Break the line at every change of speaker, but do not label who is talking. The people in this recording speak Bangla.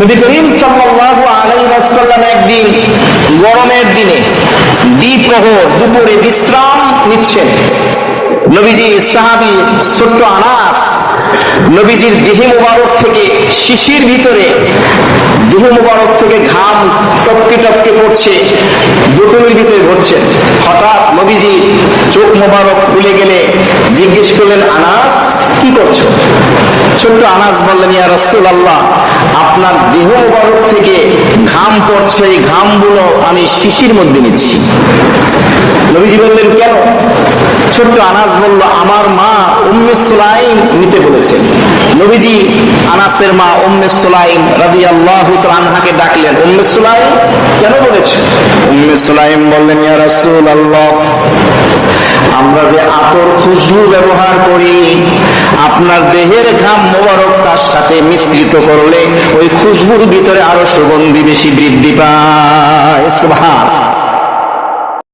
নবী করিম সাল্লাল্লাহু আলাইহি ওয়াসাল্লাম একদিন গরমের দিনে দ্বিপ্রহর দুপুরে বিশ্রাম নিচ্ছেন। নবীজি ছোট্ট আনাস নবীজির দেহে মুবারক থেকে শিশির ভিতরে দেহ মুবারক থেকে ঘাম টপকে টপকে পড়ছে, বোতলের ভিতরে ভরছেন হঠাৎ নবীজি চোখ মোবারক খুলে গেলে জিজ্ঞেস ছোট্ট আনাস বললেন, ইয়া রসুল্লাহ আপনার দেহ মুবারক থেকে ঘাম পড়ছে, এই ঘামগুলো আমি শিশির মধ্যে নিচ্ছি। নবীজি বললেন, কেন? ছোট্ট আনাস বলল, আমার মা উম্মে সুলাইম নিতে বলেছেন। নবীজি আনাসের মা উম্মে সুলাইম রাজি আল্লাহ আনহাকে ডাকলেন, উম্মে সুলাইম, কেন বলেছেন উম্মে সুলাইম বললেন, ইয়া রাসূলুল্লাহ, আমরা যে আতর খুশবু ব্যবহার করি আপনার দেহের ঘাম মোবারক তার সাথে মিশ্রিত করলে ওই খুশবুর ভিতরে আরও সুগন্ধি বেশি বৃদ্ধি পায়।